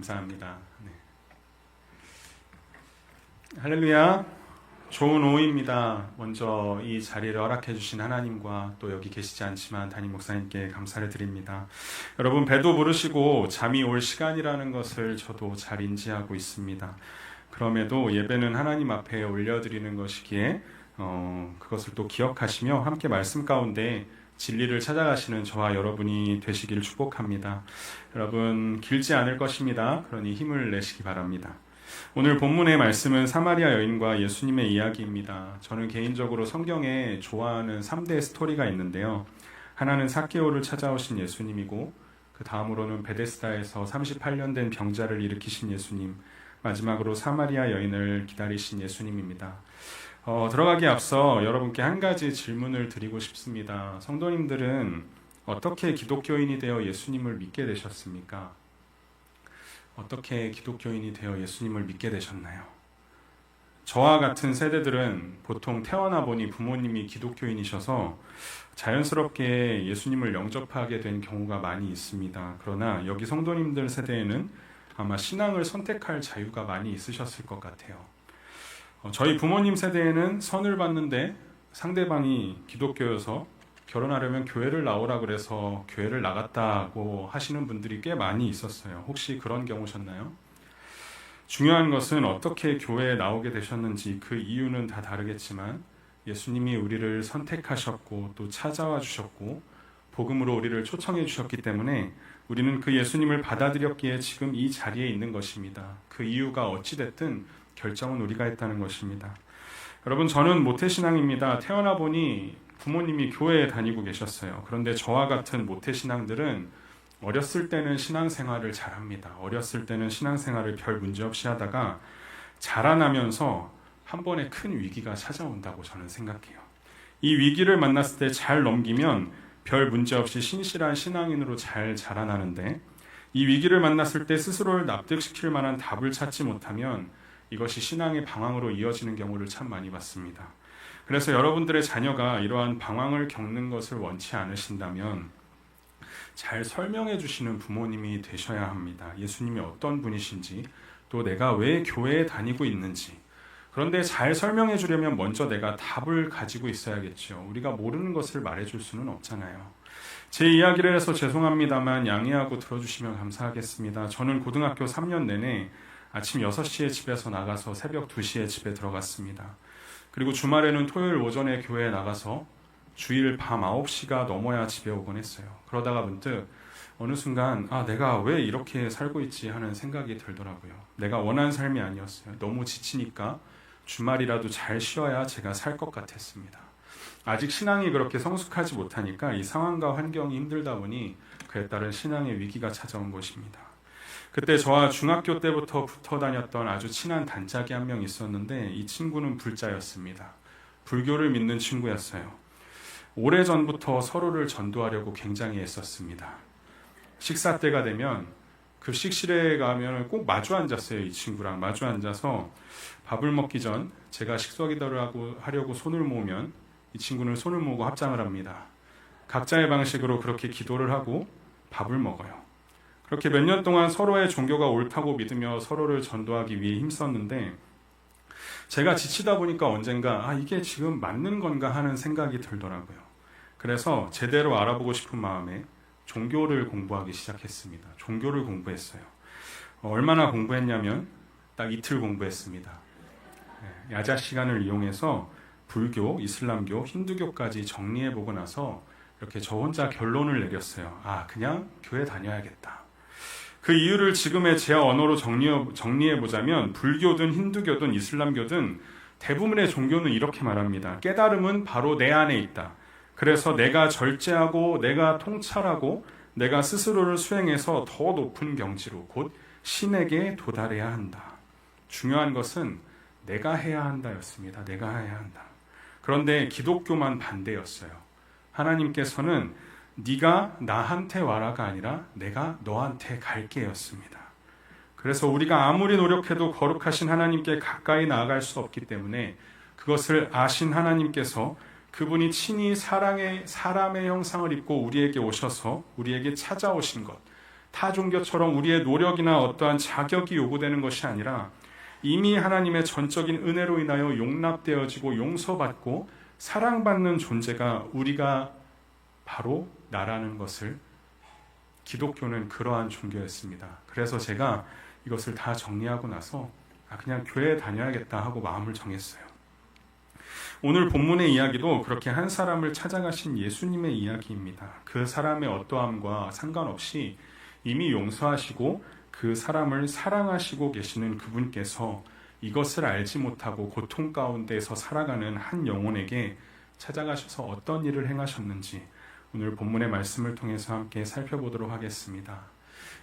감사합니다. 네. 할렐루야. 좋은 오후입니다. 먼저 이 자리를 허락해 주신 하나님과 또 여기 계시지 않지만 담임 목사님께 감사를 드립니다. 여러분 배도 부르시고 잠이 올 시간이라는 것을 저도 잘 인지하고 있습니다. 그럼에도 예배는 하나님 앞에 올려드리는 것이기에 어, 그것을 또 기억하시며 함께 말씀 가운데 진리를 찾아가시는 저와 여러분이 되시길 축복합니다. 여러분 길지 않을 것입니다. 그러니 힘을 내시기 바랍니다. 오늘 본문의 말씀은 사마리아 여인과 예수님의 이야기입니다. 저는 개인적으로 성경에 좋아하는 3대 스토리가 있는데요. 하나는 사케오를 찾아오신 예수님이고 그 다음으로는 베데스다에서 38년 된 병자를 일으키신 예수님, 마지막으로 사마리아 여인을 기다리신 예수님입니다. 어, 들어가기 앞서 여러분께 한 가지 질문을 드리고 싶습니다. 성도님들은 어떻게 기독교인이 되어 예수님을 믿게 되셨습니까? 어떻게 기독교인이 되어 예수님을 믿게 되셨나요? 저와 같은 세대들은 보통 태어나 보니 부모님이 기독교인이셔서 자연스럽게 예수님을 영접하게 된 경우가 많이 있습니다. 그러나 여기 성도님들 세대에는 아마 신앙을 선택할 자유가 많이 있으셨을 것 같아요. 어, 저희 부모님 세대에는 선을 받는데 상대방이 기독교여서 결혼하려면 교회를 나오라 그래서 교회를 나갔다고 하시는 분들이 꽤 많이 있었어요. 혹시 그런 경우셨나요? 중요한 것은 어떻게 교회에 나오게 되셨는지 그 이유는 다 다르겠지만 예수님이 우리를 선택하셨고 또 찾아와 주셨고 복음으로 우리를 초청해 주셨기 때문에 우리는 그 예수님을 받아들였기에 지금 이 자리에 있는 것입니다. 그 이유가 어찌됐든 결정은 우리가 했다는 것입니다. 여러분, 저는 모태신앙입니다. 태어나 보니 부모님이 교회에 다니고 계셨어요. 그런데 저와 같은 모태신앙들은 어렸을 때는 신앙생활을 잘합니다. 어렸을 때는 신앙생활을 별 문제 없이 하다가 자라나면서 한 번에 큰 위기가 찾아온다고 저는 생각해요. 이 위기를 만났을 때 잘 넘기면 별 문제 없이 신실한 신앙인으로 잘 자라나는데 이 위기를 만났을 때 스스로를 납득시킬 만한 답을 찾지 못하면 이것이 신앙의 방황으로 이어지는 경우를 참 많이 봤습니다. 그래서 여러분들의 자녀가 이러한 방황을 겪는 것을 원치 않으신다면 잘 설명해 주시는 부모님이 되셔야 합니다. 예수님이 어떤 분이신지, 또 내가 왜 교회에 다니고 있는지. 그런데 잘 설명해 주려면 먼저 내가 답을 가지고 있어야겠죠. 우리가 모르는 것을 말해 줄 수는 없잖아요. 제 이야기를 해서 죄송합니다만 양해하고 들어주시면 감사하겠습니다. 저는 고등학교 3년 내내 아침 6시에 집에서 나가서 새벽 2시에 집에 들어갔습니다. 그리고 주말에는 토요일 오전에 교회에 나가서 주일 밤 9시가 넘어야 집에 오곤 했어요. 그러다가 문득 어느 순간 아 내가 왜 이렇게 살고 있지 하는 생각이 들더라고요. 내가 원한 삶이 아니었어요. 너무 지치니까 주말이라도 잘 쉬어야 제가 살 것 같았습니다. 아직 신앙이 그렇게 성숙하지 못하니까 이 상황과 환경이 힘들다 보니 그에 따른 신앙의 위기가 찾아온 것입니다. 그때 저와 중학교 때부터 붙어 다녔던 아주 친한 단짝이 한 명 있었는데 이 친구는 불자였습니다. 불교를 믿는 친구였어요. 오래 전부터 서로를 전도하려고 굉장히 애썼습니다. 식사 때가 되면 급식실에 가면 꼭 마주 앉았어요. 이 친구랑 마주 앉아서 밥을 먹기 전 제가 식사기도를 하려고 손을 모으면 이 친구는 손을 모으고 합장을 합니다. 각자의 방식으로 그렇게 기도를 하고 밥을 먹어요. 그렇게 몇 년 동안 서로의 종교가 옳다고 믿으며 서로를 전도하기 위해 힘썼는데 제가 지치다 보니까 언젠가 아 이게 지금 맞는 건가 하는 생각이 들더라고요. 그래서 제대로 알아보고 싶은 마음에 종교를 공부하기 시작했습니다. 종교를 공부했어요. 어, 얼마나 공부했냐면 딱 이틀 공부했습니다. 네, 야자 시간을 이용해서 불교, 이슬람교, 힌두교까지 정리해 보고 나서 이렇게 저 혼자 결론을 내렸어요. 아, 그냥 교회 다녀야겠다. 그 이유를 지금의 제 언어로 정리해 보자면 불교든 힌두교든 이슬람교든 대부분의 종교는 이렇게 말합니다. 깨달음은 바로 내 안에 있다. 그래서 내가 절제하고 내가 통찰하고 내가 스스로를 수행해서 더 높은 경지로 곧 신에게 도달해야 한다. 중요한 것은 내가 해야 한다였습니다. 내가 해야 한다. 그런데 기독교만 반대였어요. 하나님께서는 네가 나한테 와라가 아니라 내가 너한테 갈게였습니다. 그래서 우리가 아무리 노력해도 거룩하신 하나님께 가까이 나아갈 수 없기 때문에 그것을 아신 하나님께서 그분이 친히 사랑의 사람의 형상을 입고 우리에게 오셔서 우리에게 찾아오신 것 타 종교처럼 우리의 노력이나 어떠한 자격이 요구되는 것이 아니라 이미 하나님의 전적인 은혜로 인하여 용납되어지고 용서받고 사랑받는 존재가 우리가 바로 나라는 것을 기독교는 그러한 종교였습니다. 그래서 제가 이것을 다 정리하고 나서 아, 그냥 교회 다녀야겠다 하고 마음을 정했어요. 오늘 본문의 이야기도 그렇게 한 사람을 찾아가신 예수님의 이야기입니다. 그 사람의 어떠함과 상관없이 이미 용서하시고 그 사람을 사랑하시고 계시는 그분께서 이것을 알지 못하고 고통 가운데서 살아가는 한 영혼에게 찾아가셔서 어떤 일을 행하셨는지 오늘 본문의 말씀을 통해서 함께 살펴보도록 하겠습니다.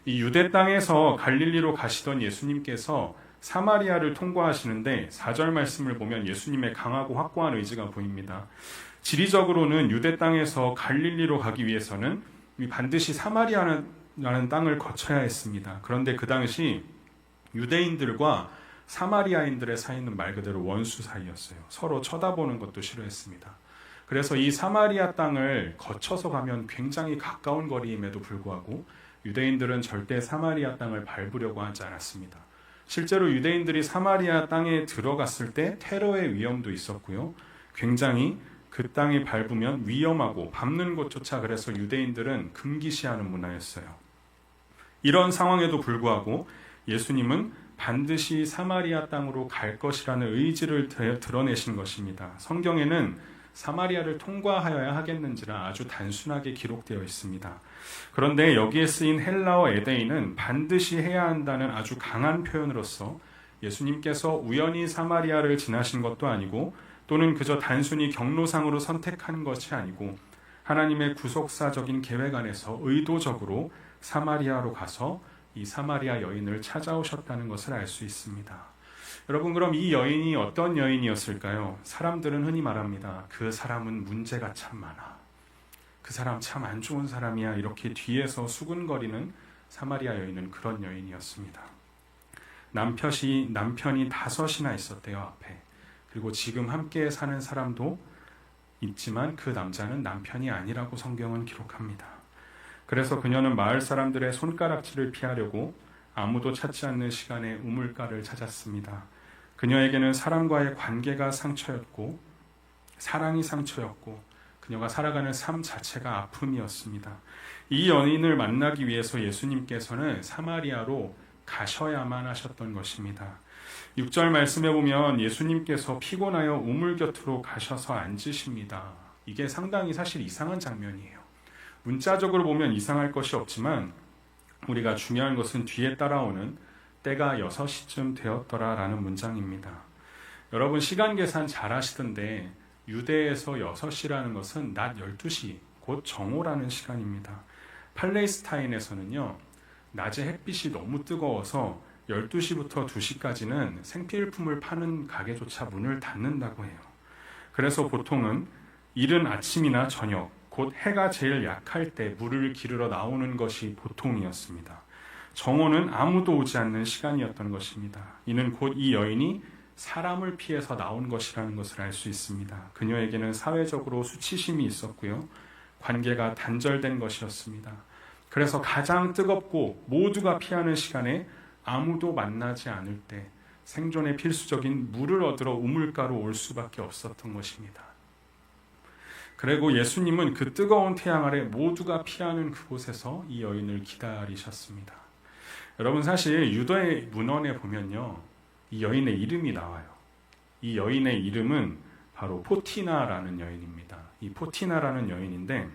이 유대 땅에서 갈릴리로 가시던 예수님께서 사마리아를 통과하시는데 4절 말씀을 보면 예수님의 강하고 확고한 의지가 보입니다. 지리적으로는 유대 땅에서 갈릴리로 가기 위해서는 반드시 사마리아라는 땅을 거쳐야 했습니다. 그런데 그 당시 유대인들과 사마리아인들의 사이는 말 그대로 원수 사이였어요. 서로 쳐다보는 것도 싫어했습니다. 그래서 이 사마리아 땅을 거쳐서 가면 굉장히 가까운 거리임에도 불구하고 유대인들은 절대 사마리아 땅을 밟으려고 하지 않았습니다. 실제로 유대인들이 사마리아 땅에 들어갔을 때 테러의 위험도 있었고요. 굉장히 그 땅에 밟으면 위험하고 밟는 곳조차 그래서 유대인들은 금기시하는 문화였어요. 이런 상황에도 불구하고 예수님은 반드시 사마리아 땅으로 갈 것이라는 의지를 드러내신 것입니다. 성경에는 사마리아를 통과하여야 하겠는지라 아주 단순하게 기록되어 있습니다. 그런데 여기에 쓰인 헬라어 에데이는 반드시 해야 한다는 아주 강한 표현으로서 예수님께서 우연히 사마리아를 지나신 것도 아니고 또는 그저 단순히 경로상으로 선택한 것이 아니고 하나님의 구속사적인 계획 안에서 의도적으로 사마리아로 가서 이 사마리아 여인을 찾아오셨다는 것을 알 수 있습니다. 여러분 그럼 이 여인이 어떤 여인이었을까요? 사람들은 흔히 말합니다. 그 사람은 문제가 참 많아. 그 사람 참 안 좋은 사람이야. 이렇게 뒤에서 수군거리는 사마리아 여인은 그런 여인이었습니다. 남편이 남편이 다섯이나 있었대요 앞에. 그리고 지금 함께 사는 사람도 있지만 그 남자는 남편이 아니라고 성경은 기록합니다. 그래서 그녀는 마을 사람들의 손가락질을 피하려고 아무도 찾지 않는 시간에 우물가를 찾았습니다. 그녀에게는 사람과의 관계가 상처였고 사랑이 상처였고 그녀가 살아가는 삶 자체가 아픔이었습니다. 이 연인을 만나기 위해서 예수님께서는 사마리아로 가셔야만 하셨던 것입니다. 6절 말씀에 보면 예수님께서 피곤하여 우물 곁으로 가셔서 앉으십니다. 이게 상당히 사실 이상한 장면이에요. 문자적으로 보면 이상할 것이 없지만 우리가 중요한 것은 뒤에 따라오는 때가 6시쯤 되었더라 라는 문장입니다. 여러분 시간 계산 잘 하시던데 유대에서 6시라는 것은 낮 12시, 곧 정오라는 시간입니다. 팔레스타인에서는요, 낮에 햇빛이 너무 뜨거워서 12시부터 2시까지는 생필품을 파는 가게조차 문을 닫는다고 해요. 그래서 보통은 이른 아침이나 저녁, 곧 해가 제일 약할 때 물을 기르러 나오는 것이 보통이었습니다. 정오는 아무도 오지 않는 시간이었던 것입니다. 이는 곧 이 여인이 사람을 피해서 나온 것이라는 것을 알 수 있습니다. 그녀에게는 사회적으로 수치심이 있었고요. 관계가 단절된 것이었습니다. 그래서 가장 뜨겁고 모두가 피하는 시간에 아무도 만나지 않을 때 생존의 필수적인 물을 얻으러 우물가로 올 수밖에 없었던 것입니다. 그리고 예수님은 그 뜨거운 태양 아래 모두가 피하는 그곳에서 이 여인을 기다리셨습니다. 여러분 사실 유다의 문헌에 보면요. 이 여인의 이름이 나와요. 이 여인의 이름은 바로 포티나라는 여인입니다. 이 포티나라는 여인인데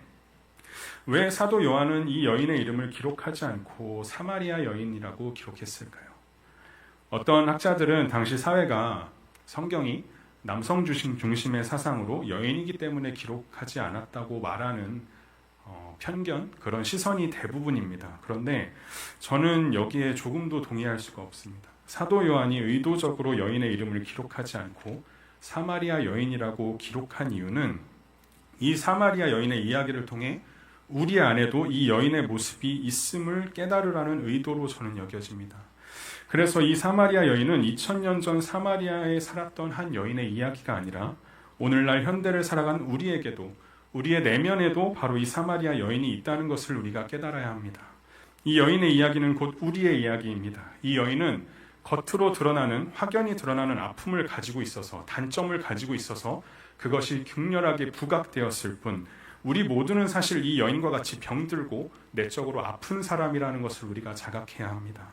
왜 사도 요한은 이 여인의 이름을 기록하지 않고 사마리아 여인이라고 기록했을까요? 어떤 학자들은 당시 사회가 성경이 남성 중심의 사상으로 여인이기 때문에 기록하지 않았다고 말하는 어, 편견 그런 시선이 대부분입니다. 그런데 저는 여기에 조금도 동의할 수가 없습니다. 사도 요한이 의도적으로 여인의 이름을 기록하지 않고 사마리아 여인이라고 기록한 이유는 이 사마리아 여인의 이야기를 통해 우리 안에도 이 여인의 모습이 있음을 깨달으라는 의도로 저는 여겨집니다. 그래서 이 사마리아 여인은 2000년 전 사마리아에 살았던 한 여인의 이야기가 아니라 오늘날 현대를 살아간 우리에게도 우리의 내면에도 바로 이 사마리아 여인이 있다는 것을 우리가 깨달아야 합니다. 이 여인의 이야기는 곧 우리의 이야기입니다. 이 여인은 겉으로 드러나는 확연히 드러나는 아픔을 가지고 있어서 단점을 가지고 있어서 그것이 격렬하게 부각되었을 뿐 우리 모두는 사실 이 여인과 같이 병들고 내적으로 아픈 사람이라는 것을 우리가 자각해야 합니다.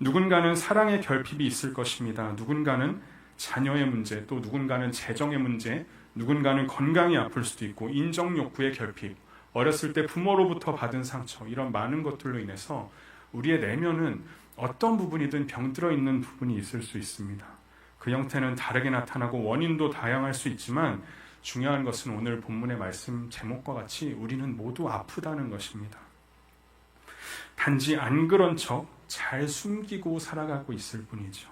누군가는 사랑의 결핍이 있을 것입니다. 누군가는 자녀의 문제, 또 누군가는 재정의 문제, 누군가는 건강이 아플 수도 있고 인정 욕구의 결핍, 어렸을 때 부모로부터 받은 상처 이런 많은 것들로 인해서 우리의 내면은 어떤 부분이든 병들어 있는 부분이 있을 수 있습니다. 그 형태는 다르게 나타나고 원인도 다양할 수 있지만 중요한 것은 오늘 본문의 말씀 제목과 같이 우리는 모두 아프다는 것입니다. 단지 안 그런 척 잘 숨기고 살아가고 있을 뿐이죠.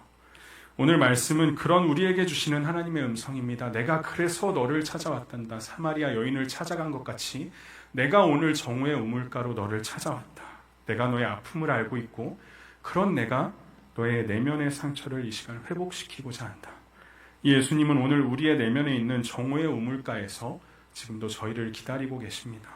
오늘 말씀은 그런 우리에게 주시는 하나님의 음성입니다. 내가 그래서 너를 찾아왔단다. 사마리아 여인을 찾아간 것 같이 내가 오늘 정오의 우물가로 너를 찾아왔다. 내가 너의 아픔을 알고 있고 그런 내가 너의 내면의 상처를 이 시간 회복시키고자 한다. 예수님은 오늘 우리의 내면에 있는 정오의 우물가에서 지금도 저희를 기다리고 계십니다.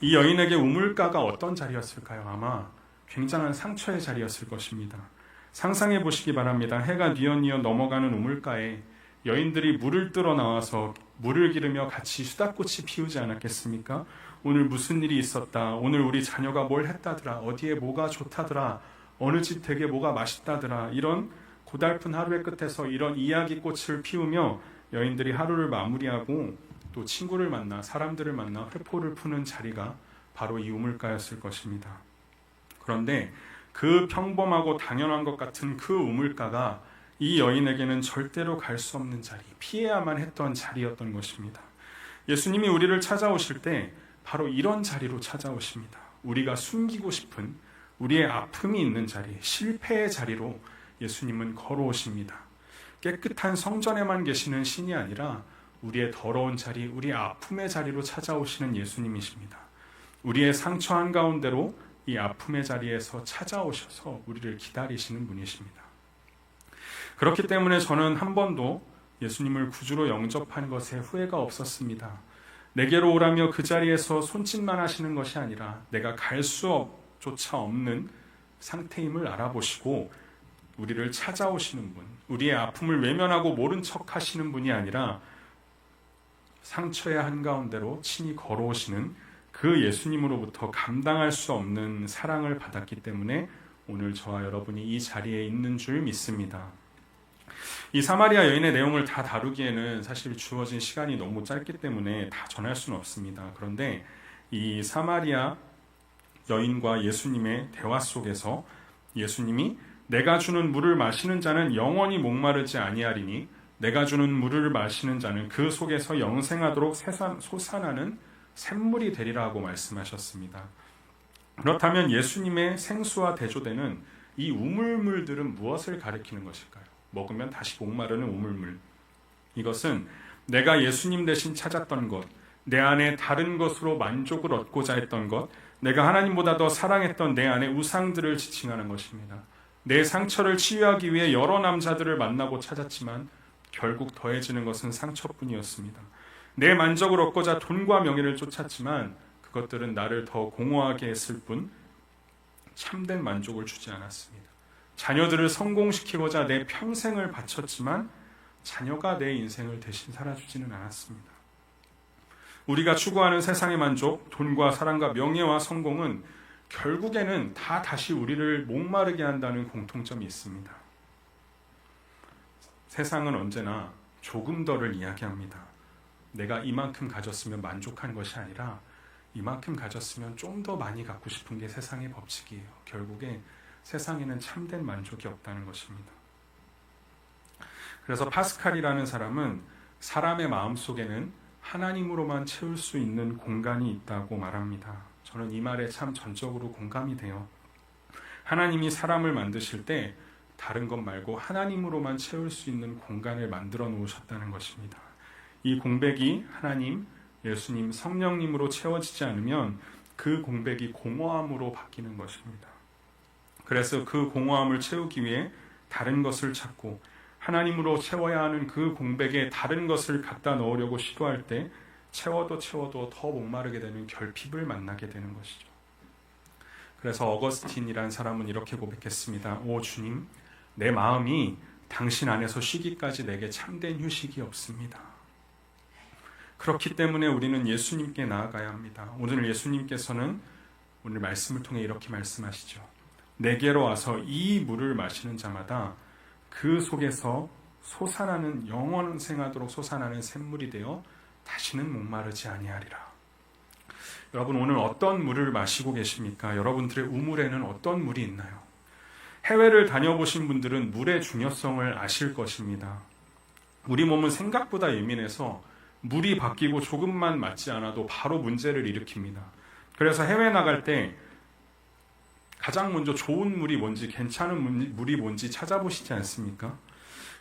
이 여인에게 우물가가 어떤 자리였을까요? 아마 굉장한 상처의 자리였을 것입니다. 상상해 보시기 바랍니다. 해가 뉘엿뉘엿 넘어가는 우물가에 여인들이 물을 뜨러 나와서 물을 기르며 같이 수다꽃이 피우지 않았겠습니까? 오늘 무슨 일이 있었다. 오늘 우리 자녀가 뭘 했다더라. 어디에 뭐가 좋다더라. 어느 집 되게 뭐가 맛있다더라. 이런 고달픈 하루의 끝에서 이런 이야기꽃을 피우며 여인들이 하루를 마무리하고 또 친구를 만나 사람들을 만나 회포를 푸는 자리가 바로 이 우물가였을 것입니다. 그런데 그 평범하고 당연한 것 같은 그 우물가가 이 여인에게는 절대로 갈 수 없는 자리, 피해야만 했던 자리였던 것입니다. 예수님이 우리를 찾아오실 때 바로 이런 자리로 찾아오십니다. 우리가 숨기고 싶은 우리의 아픔이 있는 자리, 실패의 자리로 예수님은 걸어오십니다. 깨끗한 성전에만 계시는 신이 아니라 우리의 더러운 자리, 우리의 아픔의 자리로 찾아오시는 예수님이십니다. 우리의 상처 한가운데로 이 아픔의 자리에서 찾아오셔서 우리를 기다리시는 분이십니다. 그렇기 때문에 저는 한 번도 예수님을 구주로 영접한 것에 후회가 없었습니다. 내게로 오라며 그 자리에서 손짓만 하시는 것이 아니라 내가 갈 수조차 없는 상태임을 알아보시고 우리를 찾아오시는 분, 우리의 아픔을 외면하고 모른 척 하시는 분이 아니라 상처의 한가운데로 친히 걸어오시는 그 예수님으로부터 감당할 수 없는 사랑을 받았기 때문에 오늘 저와 여러분이 이 자리에 있는 줄 믿습니다. 이 사마리아 여인의 내용을 다 다루기에는 사실 주어진 시간이 너무 짧기 때문에 다 전할 수는 없습니다. 그런데 이 사마리아 여인과 예수님의 대화 속에서 예수님이 내가 주는 물을 마시는 자는 영원히 목마르지 아니하리니 내가 주는 물을 마시는 자는 그 속에서 영생하도록 솟아나는 샘물이 되리라고 말씀하셨습니다. 그렇다면 예수님의 생수와 대조되는 이 우물물들은 무엇을 가리키는 것일까요? 먹으면 다시 목마르는 우물물. 이것은 내가 예수님 대신 찾았던 것, 내 안에 다른 것으로 만족을 얻고자 했던 것, 내가 하나님보다 더 사랑했던 내 안에 우상들을 지칭하는 것입니다. 내 상처를 치유하기 위해 여러 남자들을 만나고 찾았지만 결국 더해지는 것은 상처뿐이었습니다. 내 만족을 얻고자 돈과 명예를 쫓았지만 그것들은 나를 더 공허하게 했을 뿐 참된 만족을 주지 않았습니다. 자녀들을 성공시키고자 내 평생을 바쳤지만 자녀가 내 인생을 대신 살아주지는 않았습니다. 우리가 추구하는 세상의 만족, 돈과 사랑과 명예와 성공은 결국에는 다 다시 우리를 목마르게 한다는 공통점이 있습니다. 세상은 언제나 조금 더를 이야기합니다. 내가 이만큼 가졌으면 만족한 것이 아니라 이만큼 가졌으면 좀 더 많이 갖고 싶은 게 세상의 법칙이에요. 결국에 세상에는 참된 만족이 없다는 것입니다. 그래서 파스칼이라는 사람은 사람의 마음 속에는 하나님으로만 채울 수 있는 공간이 있다고 말합니다. 저는 이 말에 참 전적으로 공감이 돼요. 하나님이 사람을 만드실 때 다른 것 말고 하나님으로만 채울 수 있는 공간을 만들어 놓으셨다는 것입니다. 이 공백이 하나님, 예수님, 성령님으로 채워지지 않으면 그 공백이 공허함으로 바뀌는 것입니다. 그래서 그 공허함을 채우기 위해 다른 것을 찾고 하나님으로 채워야 하는 그 공백에 다른 것을 갖다 넣으려고 시도할 때 채워도 채워도 더 목마르게 되는 결핍을 만나게 되는 것이죠. 그래서 어거스틴이라는 사람은 이렇게 고백했습니다. 오 주님, 내 마음이 당신 안에서 쉬기까지 내게 참된 휴식이 없습니다. 그렇기 때문에 우리는 예수님께 나아가야 합니다. 오늘 예수님께서는 오늘 말씀을 통해 이렇게 말씀하시죠. 내게로 와서 이 물을 마시는 자마다 그 속에서 솟아나는 영원 생하도록 솟아나는 샘물이 되어 다시는 목마르지 아니하리라. 여러분 오늘 어떤 물을 마시고 계십니까? 여러분들의 우물에는 어떤 물이 있나요? 해외를 다녀보신 분들은 물의 중요성을 아실 것입니다. 우리 몸은 생각보다 예민해서 물이 바뀌고 조금만 맞지 않아도 바로 문제를 일으킵니다. 그래서 해외 나갈 때 가장 먼저 좋은 물이 뭔지 괜찮은 물이 뭔지 찾아보시지 않습니까?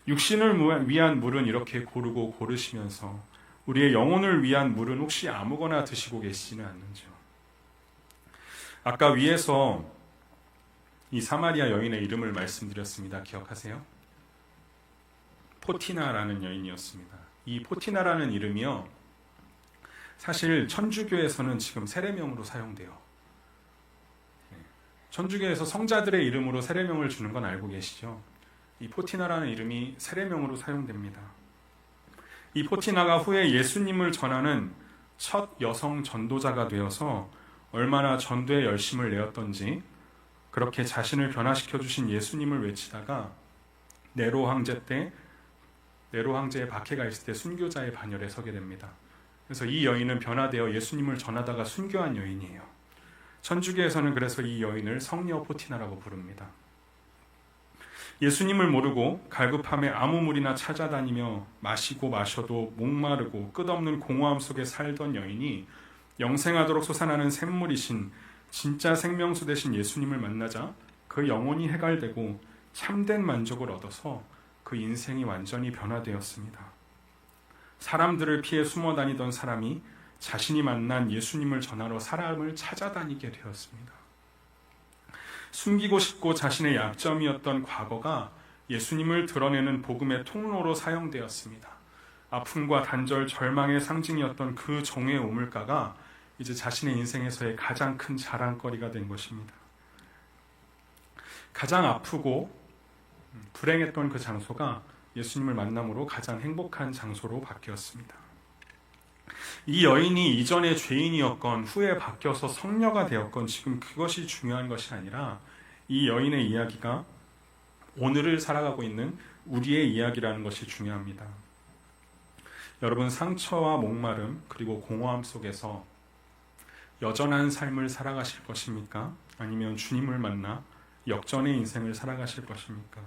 육신을 위한 물은 이렇게 고르고 고르시면서 우리의 영혼을 위한 물은 혹시 아무거나 드시고 계시지는 않는지요. 아까 위에서 이 사마리아 여인의 이름을 말씀드렸습니다. 기억하세요? 포티나라는 여인이었습니다. 이 포티나라는 이름이요. 사실 천주교에서는 지금 세례명으로 사용돼요. 네. 천주교에서 성자들의 이름으로 세례명을 주는 건 알고 계시죠? 이 포티나라는 이름이 세례명으로 사용됩니다. 이 포티나가 후에 예수님을 전하는 첫 여성 전도자가 되어서 얼마나 전도에 열심을 내었던지 그렇게 자신을 변화시켜 주신 예수님을 외치다가 네로 황제 때 네로 황제의 박해가 있을 때 순교자의 반열에 서게 됩니다. 그래서 이 여인은 변화되어 예수님을 전하다가 순교한 여인이에요. 천주교에서는 그래서 이 여인을 성녀 포티나라고 부릅니다. 예수님을 모르고 갈급함에 아무 물이나 찾아다니며 마시고 마셔도 목마르고 끝없는 공허함 속에 살던 여인이 영생하도록 솟아나는 샘물이신 진짜 생명수 되신 예수님을 만나자 그 영혼이 해갈되고 참된 만족을 얻어서 그 인생이 완전히 변화되었습니다. 사람들을 피해 숨어 다니던 사람이 자신이 만난 예수님을 전하러 사람을 찾아다니게 되었습니다. 숨기고 싶고 자신의 약점이었던 과거가 예수님을 드러내는 복음의 통로로 사용되었습니다. 아픔과 단절, 절망의 상징이었던 그 정의 우물가가 이제 자신의 인생에서의 가장 큰 자랑거리가 된 것입니다. 가장 아프고 불행했던 그 장소가 예수님을 만남으로 가장 행복한 장소로 바뀌었습니다. 이 여인이 이전에 죄인이었건 후에 바뀌어서 성녀가 되었건 지금 그것이 중요한 것이 아니라 이 여인의 이야기가 오늘을 살아가고 있는 우리의 이야기라는 것이 중요합니다. 여러분 상처와 목마름 그리고 공허함 속에서 여전한 삶을 살아가실 것입니까? 아니면 주님을 만나 역전의 인생을 살아가실 것입니까?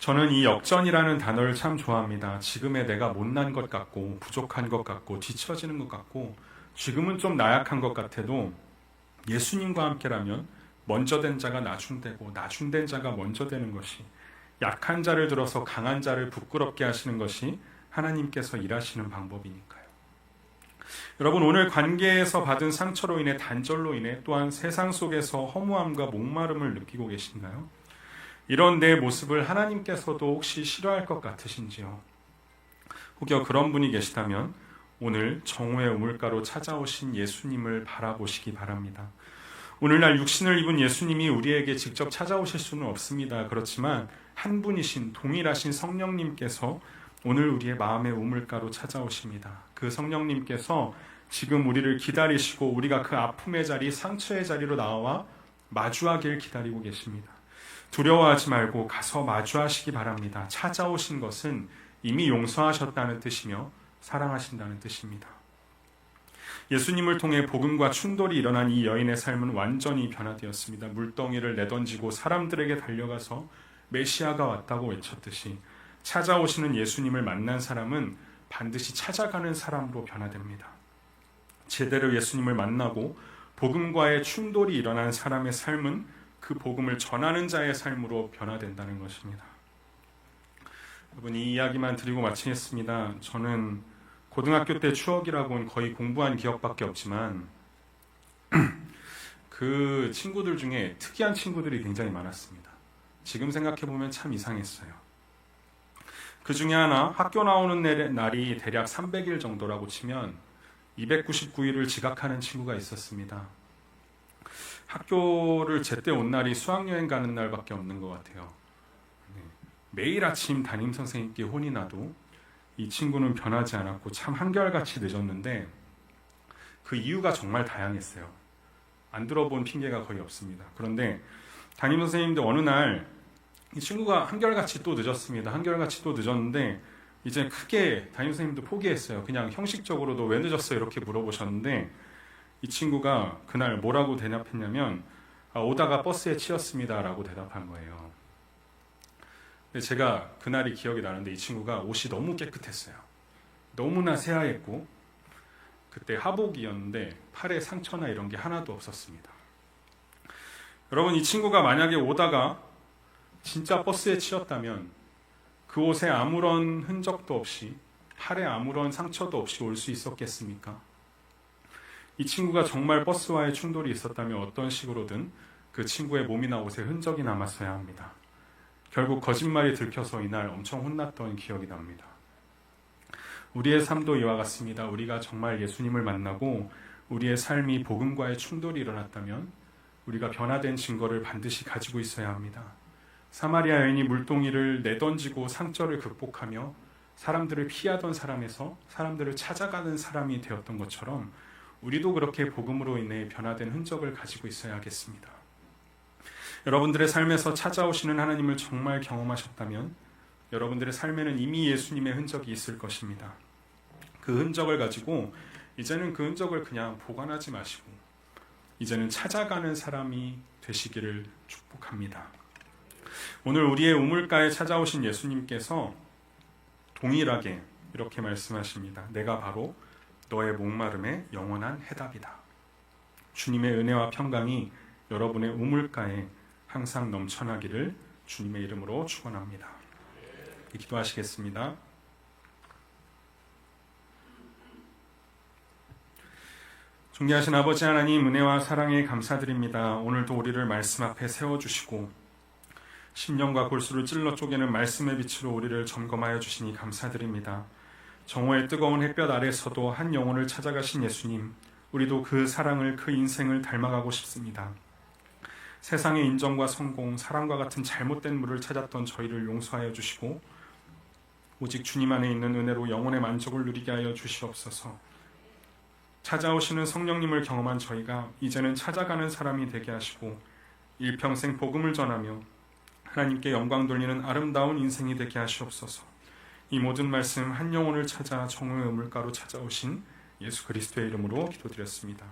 저는 이 역전이라는 단어를 참 좋아합니다. 지금의 내가 못난 것 같고 부족한 것 같고 뒤처지는 것 같고 지금은 좀 나약한 것 같아도 예수님과 함께라면 먼저 된 자가 나중되고 나중된 자가 먼저 되는 것이 약한 자를 들어서 강한 자를 부끄럽게 하시는 것이 하나님께서 일하시는 방법이니까요. 여러분 오늘 관계에서 받은 상처로 인해 단절로 인해 또한 세상 속에서 허무함과 목마름을 느끼고 계신가요? 이런 내 모습을 하나님께서도 혹시 싫어할 것 같으신지요? 혹여 그런 분이 계시다면 오늘 정오의 우물가로 찾아오신 예수님을 바라보시기 바랍니다. 오늘날 육신을 입은 예수님이 우리에게 직접 찾아오실 수는 없습니다. 그렇지만 한 분이신 동일하신 성령님께서 오늘 우리의 마음의 우물가로 찾아오십니다. 그 성령님께서 지금 우리를 기다리시고 우리가 그 아픔의 자리, 상처의 자리로 나와 마주하길 기다리고 계십니다. 두려워하지 말고 가서 마주하시기 바랍니다. 찾아오신 것은 이미 용서하셨다는 뜻이며 사랑하신다는 뜻입니다. 예수님을 통해 복음과 충돌이 일어난 이 여인의 삶은 완전히 변화되었습니다. 물덩이를 내던지고 사람들에게 달려가서 메시아가 왔다고 외쳤듯이 찾아오시는 예수님을 만난 사람은 반드시 찾아가는 사람으로 변화됩니다. 제대로 예수님을 만나고 복음과의 충돌이 일어난 사람의 삶은 그 복음을 전하는 자의 삶으로 변화된다는 것입니다. 여러분 이 이야기만 드리고 마치겠습니다. 저는 고등학교 때 추억이라고는 거의 공부한 기억밖에 없지만 그 친구들 중에 특이한 친구들이 굉장히 많았습니다. 지금 생각해 보면 참 이상했어요. 그 중에 하나 학교 나오는 날이 대략 300일 정도라고 치면 299일을 지각하는 친구가 있었습니다. 학교를 제때 온 날이 수학여행 가는 날밖에 없는 것 같아요. 네. 매일 아침 담임 선생님께 혼이 나도 이 친구는 변하지 않았고 참 한결같이 늦었는데 그 이유가 정말 다양했어요. 안 들어본 핑계가 거의 없습니다. 그런데 담임 선생님도 어느 날 이 친구가 한결같이 또 늦었습니다. 한결같이 또 늦었는데 이제 크게 담임 선생님도 포기했어요. 그냥 형식적으로도 왜 늦었어요? 이렇게 물어보셨는데 이 친구가 그날 뭐라고 대답했냐면 아, 오다가 버스에 치였습니다라고 대답한 거예요. 근데 제가 그날이 기억이 나는데 이 친구가 옷이 너무 깨끗했어요. 너무나 새하얗고 그때 하복이었는데 팔에 상처나 이런 게 하나도 없었습니다. 여러분 이 친구가 만약에 오다가 진짜 버스에 치였다면 그 옷에 아무런 흔적도 없이 팔에 아무런 상처도 없이 올 수 있었겠습니까? 이 친구가 정말 버스와의 충돌이 있었다면 어떤 식으로든 그 친구의 몸이나 옷에 흔적이 남았어야 합니다. 결국 거짓말이 들켜서 이날 엄청 혼났던 기억이 납니다. 우리의 삶도 이와 같습니다. 우리가 정말 예수님을 만나고 우리의 삶이 복음과의 충돌이 일어났다면 우리가 변화된 증거를 반드시 가지고 있어야 합니다. 사마리아 여인이 물동이를 내던지고 상처를 극복하며 사람들을 피하던 사람에서 사람들을 찾아가는 사람이 되었던 것처럼 우리도 그렇게 복음으로 인해 변화된 흔적을 가지고 있어야겠습니다. 여러분들의 삶에서 찾아오시는 하나님을 정말 경험하셨다면 여러분들의 삶에는 이미 예수님의 흔적이 있을 것입니다. 그 흔적을 가지고 이제는 그 흔적을 그냥 보관하지 마시고 이제는 찾아가는 사람이 되시기를 축복합니다. 오늘 우리의 우물가에 찾아오신 예수님께서 동일하게 이렇게 말씀하십니다. 내가 바로 너의 목마름의 영원한 해답이다. 주님의 은혜와 평강이 여러분의 우물가에 항상 넘쳐나기를 주님의 이름으로 축원합니다. 기도하시겠습니다. 존귀하신 아버지 하나님 은혜와 사랑에 감사드립니다. 오늘도 우리를 말씀 앞에 세워주시고 심령과 골수를 찔러 쪼개는 말씀의 빛으로 우리를 점검하여 주시니 감사드립니다. 정오의 뜨거운 햇볕 아래서도 한 영혼을 찾아가신 예수님, 우리도 그 사랑을, 그 인생을 닮아가고 싶습니다. 세상의 인정과 성공, 사랑과 같은 잘못된 물을 찾았던 저희를 용서하여 주시고, 오직 주님 안에 있는 은혜로 영혼의 만족을 누리게 하여 주시옵소서. 찾아오시는 성령님을 경험한 저희가 이제는 찾아가는 사람이 되게 하시고, 일평생 복음을 전하며 하나님께 영광 돌리는 아름다운 인생이 되게 하시옵소서. 이 모든 말씀 한 영혼을 찾아 정오의 우물가로 찾아오신 예수 그리스도의 이름으로 기도드렸습니다.